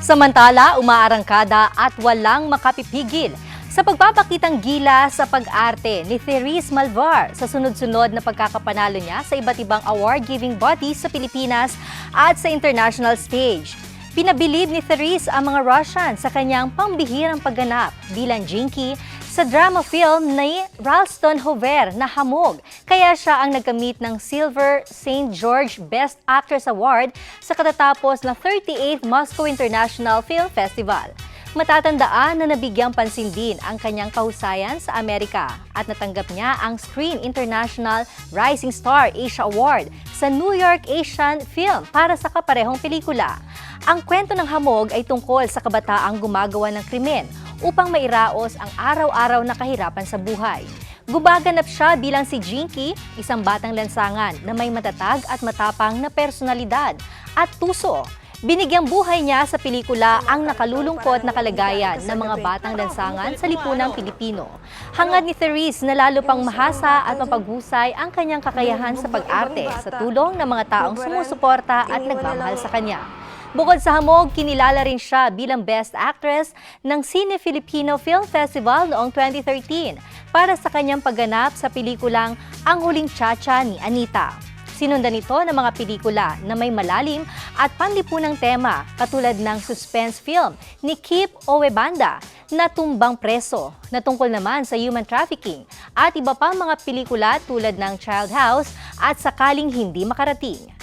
Samantala, umaarangkada at walang makapipigil sa pagpapakitang gila sa pag-arte ni Therese Malvar sa sunod-sunod na pagkakapanalo niya sa iba't ibang award-giving bodies sa Pilipinas at sa international stage. Pinabilib ni Therese ang mga Russian sa kanyang pambihirang pagganap bilang Jinky sa drama film ni Ralston Hover na Hamog. Kaya siya ang nagkamit ng Silver St. George Best Actress Award sa katatapos na 38th Moscow International Film Festival. Matatandaan na nabigyang pansin din ang kanyang kahusayan sa Amerika at natanggap niya ang Screen International Rising Star Asia Award sa New York Asian Film para sa kaparehong pelikula. Ang kwento ng hamog ay tungkol sa kabataang gumagawa ng krimen upang mairaos ang araw-araw na kahirapan sa buhay. Gumaganap siya bilang si Jinky, isang batang lansangan na may matatag at matapang na personalidad at tuso. Binigyang buhay niya sa pelikula ang nakalulungkot na kalagayan ng mga batang lansangan sa lipunang Pilipino. Hangad ni Therese na lalo pang mahasa at mapaghusay ang kanyang kakayahan sa pag-arte sa tulong ng mga taong sumusuporta at nagmamahal sa kanya. Bukod sa hamog, kinilala rin siya bilang Best Actress ng Cine Filipino Film Festival noong 2013 para sa kanyang pagganap sa pelikulang Ang Huling Chacha ni Anita. Sinundan ito ng mga pelikula na may malalim at panlipunang tema katulad ng suspense film ni Kip Owebanda na Tumbang Preso na tungkol naman sa human trafficking at iba pang mga pelikula tulad ng Child House at Sakaling Hindi Makarating.